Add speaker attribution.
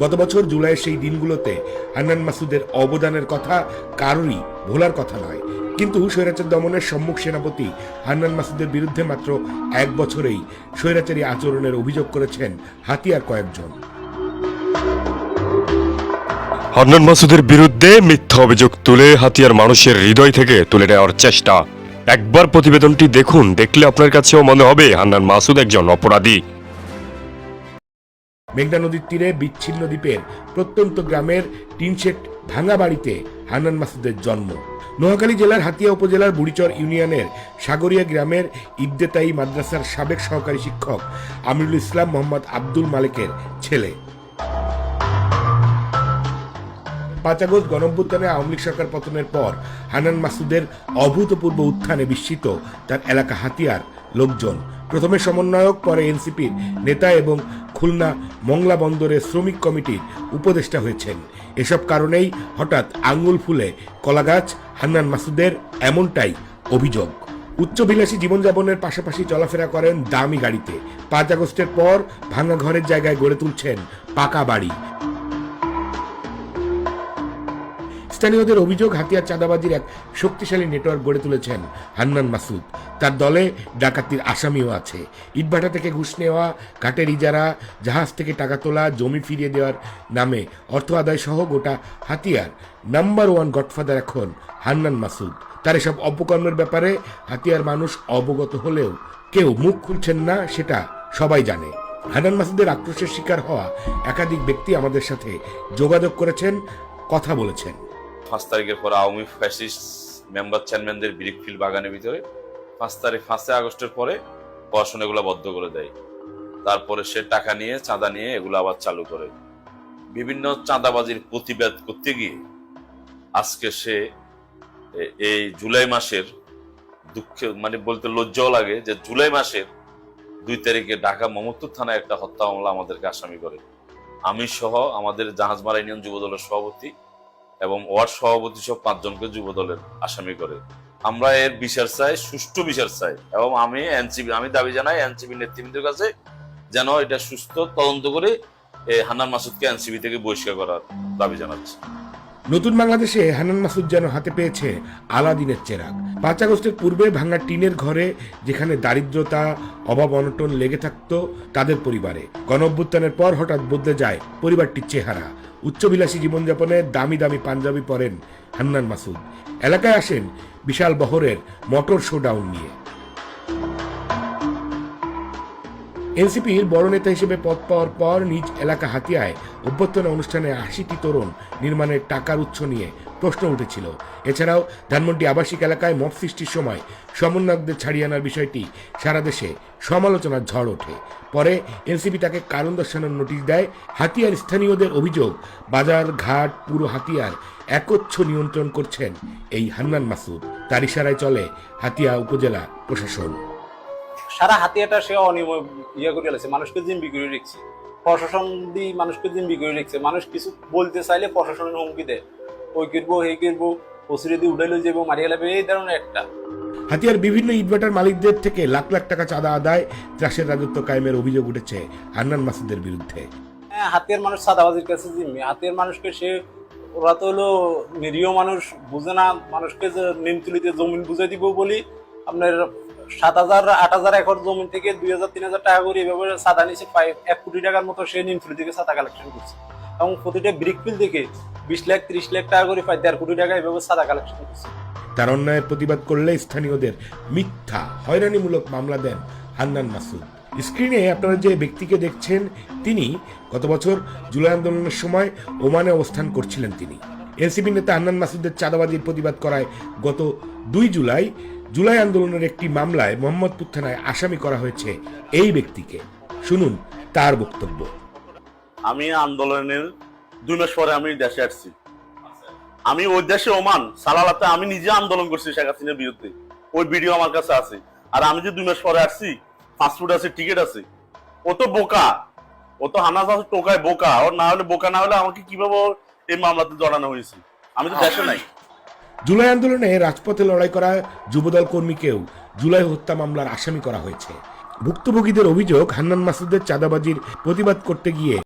Speaker 1: গত বছর জুলাইয়ের সেই দিনগুলোতে হান্নান মাসুদের অবদানের কথা কারোরই ভোলার কথা নয়। কিন্তু স্বৈরাচার দমনের সম্মুখ সেনাপতি হান্নান মাসুদের বিরুদ্ধে মাত্র এক বছরেই স্বৈরাচারী আচরণের অভিযোগ করেছেন হাতিয়ার কয়েকজন।
Speaker 2: হান্নান মাসুদের বিরুদ্ধে মিথ্যা অভিযোগ তুলে হাতিয়ার মানুষের হৃদয় থেকে তুলে নেওয়ার চেষ্টা। একবার প্রতিবেদনটি দেখুন, দেখলে আপনার কাছেও মনে হবে হান্নান মাসুদ একজন অপরাধী।
Speaker 1: মেঘনা নদীর তীরে বিচ্ছিন্ন দ্বীপের প্রত্যন্ত গ্রামের টিনশেট ভাঙা বাড়িতে হান্নান মাসুদের জন্ম। নোয়াখালী জেলার হাতিয়া উপজেলার বুড়িচর ইউনিয়নের সাগরিয়া গ্রামের ইবদেতাই মাদ্রাসার সাবেক সহকারী শিক্ষক আমিরুল ইসলাম মোহাম্মদ আব্দুল মালিকের ছেলে। পাঁচ আগস্ট গণঅভ্যুত্থানে আওয়ামী লীগ সরকার পতনের পর হানান মাসুদের অভূতপূর্ব উত্থানে বিস্মিত তার এলাকা হাতিয়ার লোকজন। প্রথমে সমন্বয়ক, পরে এনসিপির নেতা এবং খুলনা মংলা বন্দরের শ্রমিক কমিটির উপদেষ্টা হয়েছেন। এসব কারণেই হঠাৎ আঙ্গুল ফুলে কলাগাছ, হান্নান মাসুদের এমনটাই অভিযোগ। উচ্চবিলাসী জীবনযাপনের পাশাপাশি চলাফেরা করেন দামি গাড়িতে। পাঁচ আগস্টের পর ভাঙা ঘরের জায়গায় গড়ে তুলছেন পাকা বাড়ি। স্থানীয়দের অভিযোগ, হাতিয়ার চাঁদাবাজির এক শক্তিশালী নেটওয়ার্ক গড়ে তুলেছেন হান্নান মাসুদ। তার দলে ডাকাতির আসামিও আছে। ইটভাটা থেকে ঘুষ নেওয়া কাঠের ইজারা, জাহাজ থেকে টাকা তোলা, জমি ফিরিয়ে দেওয়ার নামে অর্থ আদায় সহ গোটা হাতিয়ার। নাম্বার ওয়ান গডফাদার এখন হান্নান মাসুদ। তার এসব অপকর্মের ব্যাপারে হাতিয়ার মানুষ অবগত হলেও কেউ মুখ খুলছেন না, সেটা সবাই জানে। হান্নান মাসুদের আক্রোশের শিকার হওয়া একাধিক ব্যক্তি আমাদের সাথে যোগাযোগ করেছেন, কথা বলেছেন।
Speaker 3: পাঁচ তারিখের পর আওয়ামী ফ্যাসিস্ট মেম্বার চেয়ারম্যানদের ব্রিকফিল বাগানের ভিতরে পাঁচ তারিখ পাঁচই আগস্টের পরে পড়াশোনা এগুলো বদ্ধ করে দেয়। তারপরে সে টাকা নিয়ে, চাঁদা নিয়ে এগুলো আবার চালু করে। বিভিন্ন চাঁদাবাজির প্রতিবাদ করতে গিয়ে আজকে সে এই জুলাই মাসের দুঃখে মানে বলতে লজ্জাও লাগে যে জুলাই মাসের দুই তারিখে ঢাকা মোহাম্মদপুর থানায় একটা হত্যা মামলা আমাদেরকে আসামি করে। আমি সহ আমাদের জাহাজমারা ইউনিয়ন যুবদলের সভাপতি এবং ওয়ার্ড সভাপতি সব পাঁচজনকে যুব দলের আসামি করে। আমরা এর বিচার চাই, সুষ্ঠু বিচার চাই এবং আমি এনসিবি আমি দাবি জানাই এনসিবি নেতৃবৃন্দের কাছে যেন এটা সুস্থ তদন্ত করে হান্নান মাসুদকে এনসিবি থেকে বহিষ্কার করার দাবি জানাচ্ছি।
Speaker 1: নতুন বাংলাদেশে হানান মাসুদ যেন হাতে পেয়েছে আলাদিনের চেরাগ। পাঁচ আগস্টের পূর্বে ভাঙা টিনের ঘরে যেখানে দারিদ্রতা, অভাব অনটন লেগে থাকত তাদের পরিবারে। গণ অভ্যুত্থানের পর হঠাৎ বদলে যায় পরিবারটির চেহারা। উচ্চবিলাসী জীবনযাপনে দামি দামি পাঞ্জাবি পরেন হান্নান মাসুদ। এলাকায় আসেন বিশাল বহরের মোটর শোডাউন নিয়ে। এনসিপির বড় নেতা হিসেবে পদ পাওয়ার পর নিজ এলাকা হাতিয়ায় অভ্যর্থনা অনুষ্ঠানে আশিটি তরুণ নির্মাণের টাকার উৎস নিয়ে প্রশ্ন উঠেছিল। এছাড়াও ধানমন্ডি আবাসিক এলাকায় মব সৃষ্টির সময় সমন্বয়কদের ছাড়িয়ে আনার বিষয়টি সারা দেশে সমালোচনার ঝড় ওঠে। পরে এনসিপি তাকে কারণ দর্শানোর নোটিশ দেয়। হাতিয়ার স্থানীয়দের অভিযোগ, বাজার, ঘাট, পুরো হাতিয়ার একচ্ছ নিয়ন্ত্রণ করছেন এই হান্নান মাসুদ। তার ইশারায় চলে হাতিয়া উপজেলা প্রশাসন।
Speaker 4: সারা হাতিয়াটা সে অনিয়ম ইয়ে করে রেখেছে মানুষকে জিম্বি করে রেখেছে। প্রশাসন দিয়ে মানুষকে জিম্বি করে রেখেছে। মানুষ কিছু বলতে চাইলে প্রশাসনের হুমকি দেয়। ওই করব এই করব ওসিরে দিয়ে উঠাইলে যাব মারিয়ে লাগবে এই ধরনের একটা।
Speaker 1: হাতিয়ার বিভিন্ন ইটভাটার মালিকদের থেকে লাখ লাখ টাকা চাঁদা আদায় ত্রাসের রাজত্ব কায়েমের অভিযোগ উঠেছে হান্নান মাসুদের বিরুদ্ধে।
Speaker 4: হ্যাঁ হাতিয়ার মানুষ সাদাবাজির কাছে জিম্মি। হাতিয়ার মানুষকে সে ওরা তো হলো নিরীহ মানুষ বুঝে না মানুষকে যে নিমতুলিতে জমিন বুঝে দিব বলি আপনার সাত হাজার, আট হাজার একর জমিন থেকে দুই হাজার, তিন হাজার টাকা করে এভাবে সাদা নিচে এক কোটি টাকার মতো সে নিমতুলি থেকে সাদা কালেকশন করছে। এবং প্রতিটা ব্রিক ফিল থেকে বিশ লাখ, ত্রিশ লাখ টাকা করে প্রায় দেড় কোটি টাকা এভাবে সাদা কালেকশন করছে।
Speaker 1: তার অন্যায়ের প্রতিবাদ করলে স্থানীয়দের মিথ্যা, হয়রানিমূলক মামলা দেন হান্নান মাসুদ। স্ক্রিনে আপনারা যে ব্যক্তিকে দেখছেন, তিনি গত বছর জুলাই আন্দোলনের সময় ওমানে অবস্থান করছিলেন তিনি। এনসিপি নেতা হান্নান মাসুদের চাঁদাবাজির প্রতিবাদ করায় গত দুই জুলাই জুলাই আন্দোলনের একটি মামলায় মোহাম্মদপুর থানায় আসামি করা হয়েছে এই ব্যক্তিকে। শুনুন তার বক্তব্য।
Speaker 5: আমি আন্দোলনের দুই মাস পরে আমি দেশে আসছি। আমি ওই দেশে ওমান, সালালাতে আমি নিজে আন্দোলন করছি শেখ হাসিনার বিরুদ্ধে। ওই ভিডিও আমার কাছে আছে। আর আমি যে দুই মাস পরে আসছি পাসপোর্ট আছে টিকিট আছে। ও তো বোকা। ও তো হানাস আছে, টোকায় বোকা। ওর না হলে বোকা না হলে আমাকে কীভাবে এই মামলাতে জড়ানো হয়েছে? আমি তো দেশে নাই।
Speaker 1: জুলাই আন্দোলনে রাজপথে লড়াই করা যুবদল কর্মীকেও জুলাই হত্যা মামলার আসামি করা হয়েছে। ভুক্তভোগীদের অভিযোগ হান্নান মাসুদের চাঁদাবাজির প্রতিবাদ করতে গিয়ে